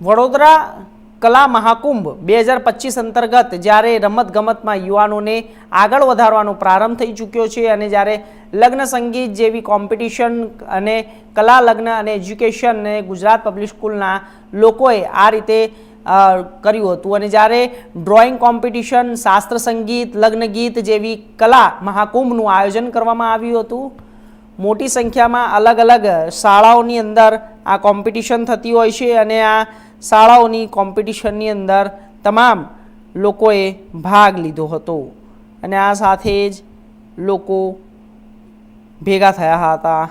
વડોદરા કલા મહાકુંભ બે હજાર પચીસ અંતર્ગત જ્યારે રમતગમતમાં યુવાનોને આગળ વધારવાનો પ્રારંભ થઈ ચૂક્યો છે અને જ્યારે લગ્ન સંગીત જેવી કોમ્પિટિશન અને કલા લગ્ન અને એજ્યુકેશન અને ગુજરાત પબ્લિક સ્કૂલના લોકોએ આ રીતે કર્યું હતું. અને જ્યારે ડ્રોઈંગ કોમ્પિટિશન, શાસ્ત્ર સંગીત, લગ્ન ગીત જેવી કલા મહાકુંભનું આયોજન કરવામાં આવ્યું હતું. મોટી સંખ્યામાં અલગ અલગ શાળાઓની અંદર આ કોમ્પિટિશન થતી હોય છે અને આ શાળાઓની કોમ્પિટિશનની અંદર તમામ લોકોએ ભાગ લીધો હતો. અને આ સાથે જ લોકો ભેગા થયા હતા.